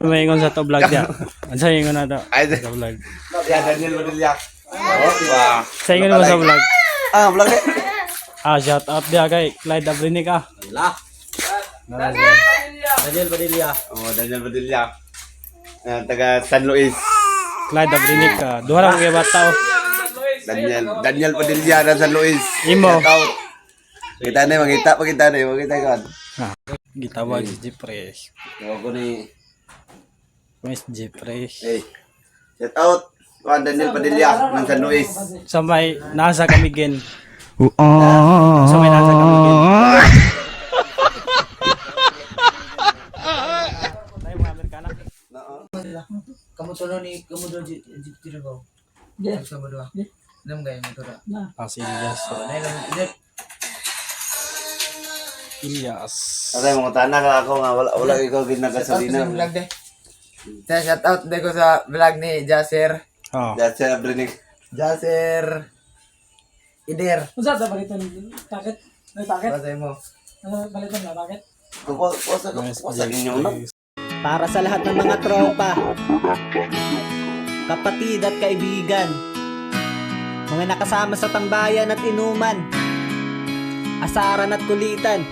Maingon sa to vlog dia. Sa ingon na to? Sa vlog. Yan, Daniel Padilla. Oh, wow. Sa ingon mo sa vlog. Ah, vlog eh. Ah, shout out dia kay Clyde Abrinik ah. Siya. Daniel Padilla. Oh, Daniel Padilla. Ah, taga San Luis. Clyde Abrinik ah. Duha lang kay bata oh. Daniel Daniel Padilla na San Luis. Imo. Pakita na, makita, pakita na, makita ka. Ah, gitawag si Jeffresh. Ako ni, Miss Jeffresh. eh, shout out. Juan Daniel Padilla ng San Luis. Sa may nasa kamigin. Sa may nasa kamigin. Tayo mga Amerikana. Kamu tulo ni kamu do di ko. Yeah. Sama dua. Nam gaya mo tura. Ah, si Ilyas. Nay lang jet. Ilyas. Aray, mga tanak ako nga, wala, wala ikaw sa ginagasolina. vlog de. Sa shout out de ko sa vlog ni Jaser. Oh. Siya brinig. Jaser Ider. Unsa ta baliton paket? May paket? Pasay mo. Ano baliton na paket? Kusa, Miss kusa, inyo na. Para sa lahat ng mga tropa, kapatid at kaibigan, mga nakasama sa tambayan at inuman, asaran at kulitan,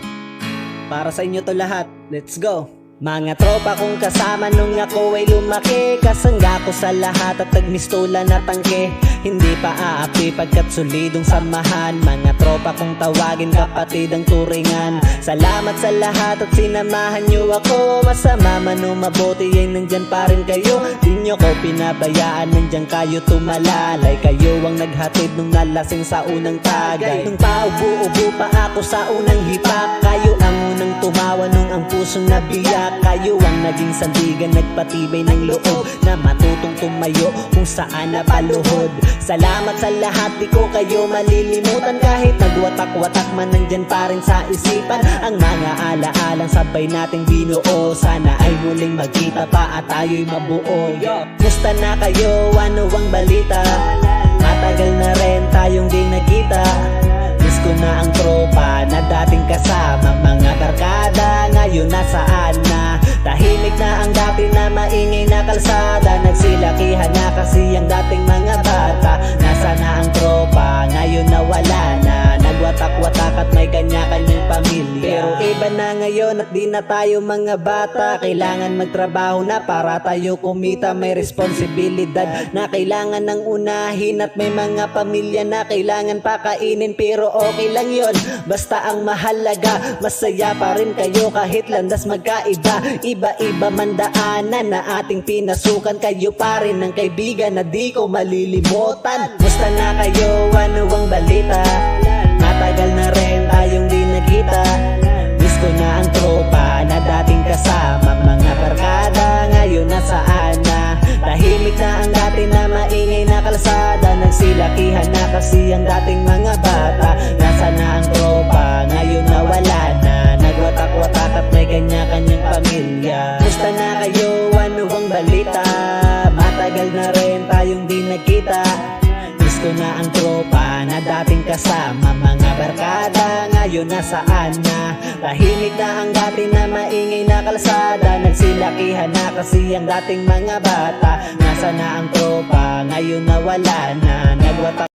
para sa inyo to lahat, let's go! Mga tropa kong kasama nung ako ay lumaki Kasangga ko sa lahat at nagmistola na tangke. Hindi pa aapi pagkat solidong samahan. Mga tropa kong tawagin kapatid ang turingan. Salamat sa lahat at sinamahan nyo ako. Masama man o mabuti ay nandyan pa rin kayo. Di nyo ko pinabayaan nandyan kayo tumalalay. Kayo ang naghatid nung nalasing sa unang tagay. Nung paubo-ubo pa ako sa unang hipak Kayo ang unang tumawa nung ang pusong nabiyak Kayo ang naging sandigan Nagpatibay ng loob Na matutong tumayo kung saan napaluhod. Salamat sa lahat Di ko kayo malilimutan. Kahit nagwatak-watak man Nandyan pa rin sa isipan. Ang mga alaalang sabay nating binuo Sana ay muling magkita pa At tayo'y mabuo. Musta na kayo? Ano ang balita? Matagal na rin kalsada Nagsilakihan na kasi ang dating mga bata. Nasa na ang tropa ngayon at di na tayo mga bata. Kailangan magtrabaho na para tayo kumita. May responsibilidad na kailangan ng unahin At may mga pamilya na kailangan pakainin. Pero okay lang yon Basta ang mahalaga. Masaya pa rin kayo kahit landas magkaiba. Iba-iba man daanan na ating pinasukan. Kayo pa rin ang kaibigan na di ko malilimutan. Musta na kayo? Ano ang balita? Kasi ang dating mga bata Nasa na ang tropa ngayon nawala na. Nagwatak-watak at may kanya-kanyang pamilya. Musta na kayo? Ano ang balita? Matagal na rin tayong di nagkita. Ko na ang tropa na dating kasama. Mga barkada ngayon nasaan na? Tahimik na ang dati na maingay na kalsada. Nagsilakihan na kasi ang dating mga bata. Nasa na ang tropa ngayon nawala na. Nagwatak